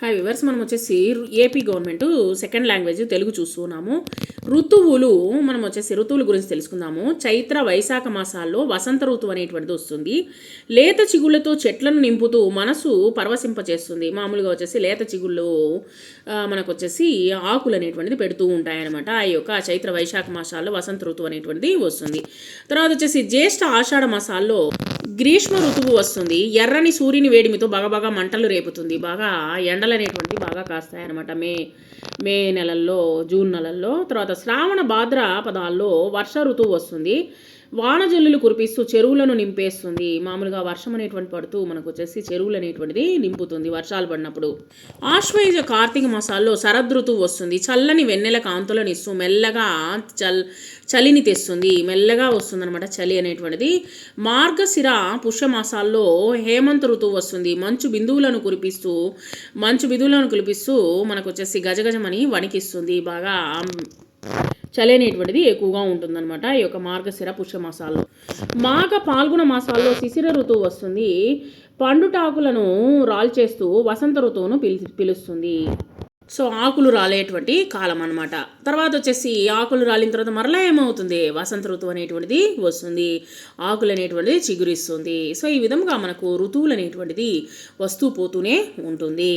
Hi viewers మనం వచ్చేసి AP government second language Telugu చూస్తున్నాము. ఋతువులు మనం వచ్చేసి ఋతువుల గురించి తెలుసుకుందాము. చైత్ర వైశాఖ మాసాల్లో వసంత ఋతువు అనేటువంటిది వస్తుంది. లేత చిగుళ్ళతో చెట్లను నింపుతూ మనసు పరవశింపచేస్తుంది. మామూలుగా వచ్చేసి లేత చిగుళ్ళు మనకు వచ్చేసి ఆకులు అనేటువంటిది పెడుతూ ఉంటాయన్నమాట. ఆ యొక్క చైత్ర వైశాఖ మాసాల్లో వసంత ఋతువు అనేటువంటిది వస్తుంది. తర్వాత వచ్చేసి జ్యేష్ఠ ఆషాఢ మాసాల్లో గ్రీష్మ ఋతువు వస్తుంది. ఎర్రని సూర్యుని వేడిమితో బాగా బాగా మంటలు రేపుతుంది. బాగా ఎండలు అనేటువంటివి బాగా కాస్తాయి అనమాట మే మే నెలల్లో జూన్ నెలల్లో. తర్వాత శ్రావణ భాద్ర పదాల్లో వర్ష ఋతువు వస్తుంది. వానజల్లులు కురిపిస్తూ చెరువులను నింపేస్తుంది. మామూలుగా వర్షం అనేటువంటి పడుతూ మనకు వచ్చేసి చెరువులు అనేటువంటిది నింపుతుంది వర్షాలు పడినప్పుడు. ఆశ్వయుజ కార్తీక మాసాల్లో శరదృతువు వస్తుంది. చల్లని వెన్నెల కాంతులను ఇస్తూ మెల్లగా చల్ చలిని తెస్తుంది. మెల్లగా వస్తుంది అనమాట చలి అనేటువంటిది. మార్గశిర పుష్యమాసాల్లో హేమంత ఋతువు వస్తుంది. మంచు బిందువులను కురిపిస్తూ మంచు బిందువులను కురిపిస్తూ మనకు వచ్చేసి గజగజమని వణికిస్తుంది. బాగా చలి అనేటువంటిది ఎక్కువగా ఉంటుందన్నమాట. ఈ యొక్క మార్గశిర పుష్యమాసాల్లో. మాఘ పాల్గొన మాసాల్లో శిశిర ఋతువు వస్తుంది. పండుటాకులను రాల్చేస్తూ వసంత ఋతువును పిలి పిలుస్తుంది. సో ఆకులు రాలేటువంటి కాలం అనమాట తర్వాత వచ్చేసి ఆకులు రాలిన తర్వాత మరలా ఏమవుతుంది? వసంత ఋతువు అనేటువంటిది వస్తుంది. ఆకులు అనేటువంటిది చిగురిస్తుంది. సో ఈ విధంగా మనకు ఋతువులు అనేటువంటిది వస్తూ పోతూనే ఉంటుంది.